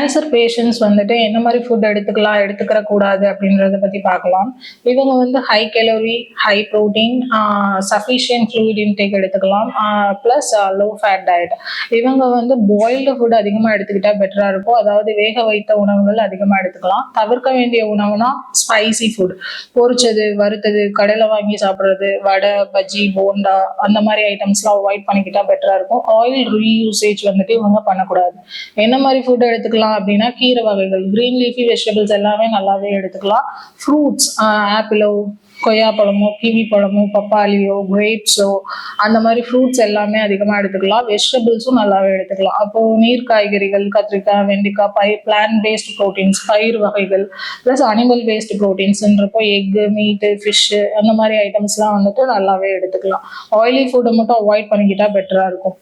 Cancer patients வந்துட்டு என்ன மாதிரி ஃபுட் எடுத்துக்கலாம் எடுத்துக்கிற கூடாது அப்படின்றத பற்றி பார்க்கலாம். இவங்க வந்து high calorie high protein sufficient fluid intake எடுத்துக்கலாம். ப்ளஸ் லோ ஃபேட் டயட் இவங்க வந்து பாயில்டு ஃபுட் அதிகமாக எடுத்துக்கிட்டா பெட்டராக இருக்கும். அதாவது வேக வைத்த உணவுகள் அதிகமாக எடுத்துக்கலாம். தவிர்க்க வேண்டிய உணவுனா ஸ்பைசி ஃபுட் பொரிச்சது வறுத்தது கடையில் வாங்கி சாப்பிட்றது வடை பஜ்ஜி போண்டா அந்த மாதிரி ஐட்டம்ஸ்லாம் அவாய்ட் பண்ணிக்கிட்டா பெட்டராக இருக்கும். ஆயில் ரீயூசேஜ் வந்துட்டு இவங்க பண்ணக்கூடாது. என்ன மாதிரி ஃபுட் எடுத்துக்கலாம்? அப்படின்னா கீரை வகைகள் க்ரீன் லீஃபி வெஜிடபிள்ஸ் எல்லாமே நல்லாவே எடுத்துக்கலாம். ஃப்ரூட்ஸ் ஆப்பிளோ கொய்யாப்பழமோ கிவி பழமோ பப்பாளியோ கிரேப்ஸோ அந்த மாதிரி ஃப்ரூட்ஸ் எல்லாமே அதிகமாக எடுத்துக்கலாம். வெஜிடபிள்ஸும் நல்லாவே எடுத்துக்கலாம். அப்போது நீர் காய்கறிகள் கத்திரிக்காய் வெண்டைக்காய் பயிர் பிளான் பேஸ்ட் ப்ரோட்டீன்ஸ் பயிர் வகைகள் ப்ளஸ் அனிமல் பேஸ்ட் ப்ரோட்டீன்ஸ்ன்றப்போ எக்கு மீட்டு ஃபிஷ்ஷு அந்த மாதிரி ஐட்டம்ஸ்லாம் வந்துட்டு நல்லாவே எடுத்துக்கலாம். ஆயிலி ஃபுட்டை மட்டும் அவாய்ட் பண்ணிக்கிட்டால் பெட்டராக இருக்கும்.